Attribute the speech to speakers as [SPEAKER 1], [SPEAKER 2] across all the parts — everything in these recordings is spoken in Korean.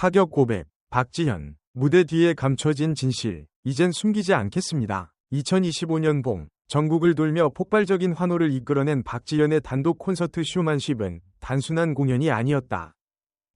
[SPEAKER 1] 파격 고백, 박지현, 무대 뒤에 감춰진 진실, 이젠 숨기지 않겠습니다. 2025년 봄, 전국을 돌며 폭발적인 환호를 이끌어낸 박지현의 단독 콘서트 쇼만십은 단순한 공연이 아니었다.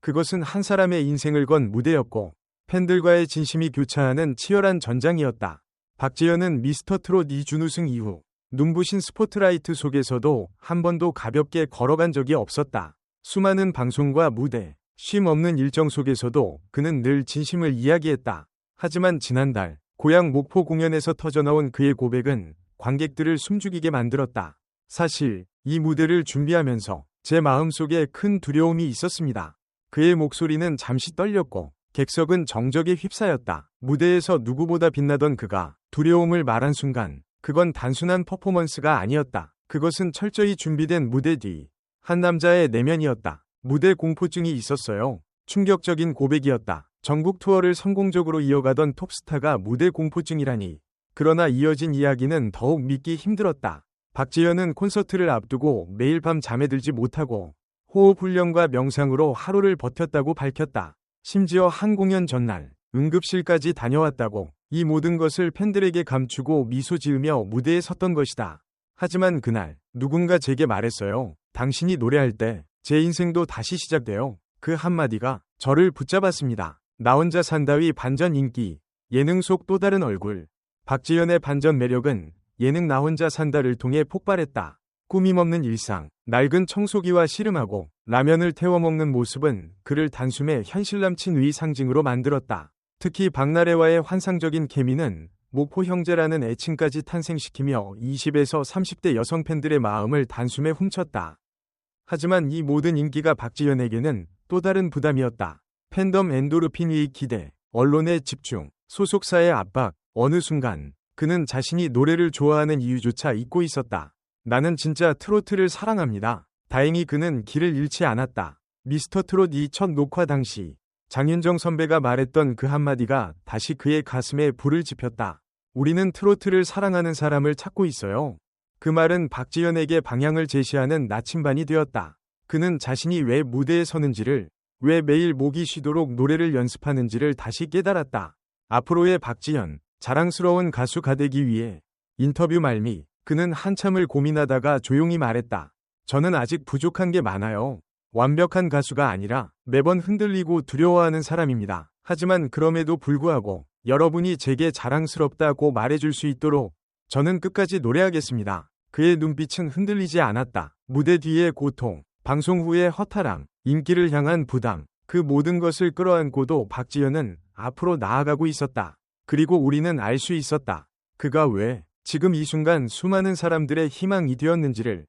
[SPEAKER 1] 그것은 한 사람의 인생을 건 무대였고, 팬들과의 진심이 교차하는 치열한 전장이었다. 박지현은 미스터 트롯 2준우승 이후 눈부신 스포트라이트 속에서도 한 번도 가볍게 걸어간 적이 없었다. 수많은 방송과 무대, 쉼 없는 일정 속에서도 그는 늘 진심을 이야기했다. 하지만 지난달 고향 목포 공연에서 터져나온 그의 고백은 관객들을 숨죽이게 만들었다. 사실 이 무대를 준비하면서 제 마음속에 큰 두려움이 있었습니다. 그의 목소리는 잠시 떨렸고 객석은 정적에 휩싸였다. 무대에서 누구보다 빛나던 그가 두려움을 말한 순간 그건 단순한 퍼포먼스가 아니었다. 그것은 철저히 준비된 무대 뒤 한 남자의 내면이었다. 무대 공포증이 있었어요. 충격적인 고백이었다. 전국 투어를 성공적으로 이어가던 톱스타가 무대 공포증이라니. 그러나 이어진 이야기는 더욱 믿기 힘들었다. 박지현은 콘서트를 앞두고 매일 밤 잠에 들지 못하고 호흡 훈련과 명상으로 하루를 버텼다고 밝혔다. 심지어 한 공연 전날 응급실까지 다녀왔다고 이 모든 것을 팬들에게 감추고 미소 지으며 무대에 섰던 것이다. 하지만 그날 누군가 제게 말했어요. 당신이 노래할 때 제 인생도 다시 시작돼요. 그 한마디가 저를 붙잡았습니다. 나 혼자 산다위 반전 인기, 예능 속 또 다른 얼굴. 박지연의 반전 매력은 예능 나 혼자 산다를 통해 폭발했다. 꾸밈 없는 일상, 낡은 청소기와 씨름하고 라면을 태워 먹는 모습은 그를 단숨에 현실 남친 의 상징으로 만들었다. 특히 박나래와의 환상적인 케미는 목포 형제라는 애칭까지 탄생시키며 20에서 30대 여성 팬들의 마음을 단숨에 훔쳤다. 하지만 이 모든 인기가 박지현에게는 또 다른 부담이었다. 팬덤 엔도르핀의 기대, 언론의 집중, 소속사의 압박, 어느 순간 그는 자신이 노래를 좋아하는 이유조차 잊고 있었다. 나는 진짜 트로트를 사랑합니다. 다행히 그는 길을 잃지 않았다. 미스터 트롯 이첫 녹화 당시 장윤정 선배가 말했던 그 한마디가 다시 그의 가슴에 불을 지폈다. 우리는 트로트를 사랑하는 사람을 찾고 있어요. 그 말은 박지현에게 방향을 제시하는 나침반이 되었다. 그는 자신이 왜 무대에 서는지를, 왜 매일 목이 쉬도록 노래를 연습하는지를 다시 깨달았다. 앞으로의 박지현, 자랑스러운 가수가 되기 위해 인터뷰 말미, 그는 한참을 고민하다가 조용히 말했다. 저는 아직 부족한 게 많아요. 완벽한 가수가 아니라 매번 흔들리고 두려워하는 사람입니다. 하지만 그럼에도 불구하고 여러분이 제게 자랑스럽다고 말해줄 수 있도록 저는 끝까지 노래하겠습니다. 그의 눈빛은 흔들리지 않았다. 무대 뒤의 고통, 방송 후의 허탈함, 인기를 향한 부담, 그 모든 것을 끌어안고도 박지현은 앞으로 나아가고 있었다. 그리고 우리는 알 수 있었다. 그가 왜 지금 이 순간 수많은 사람들의 희망이 되었는지를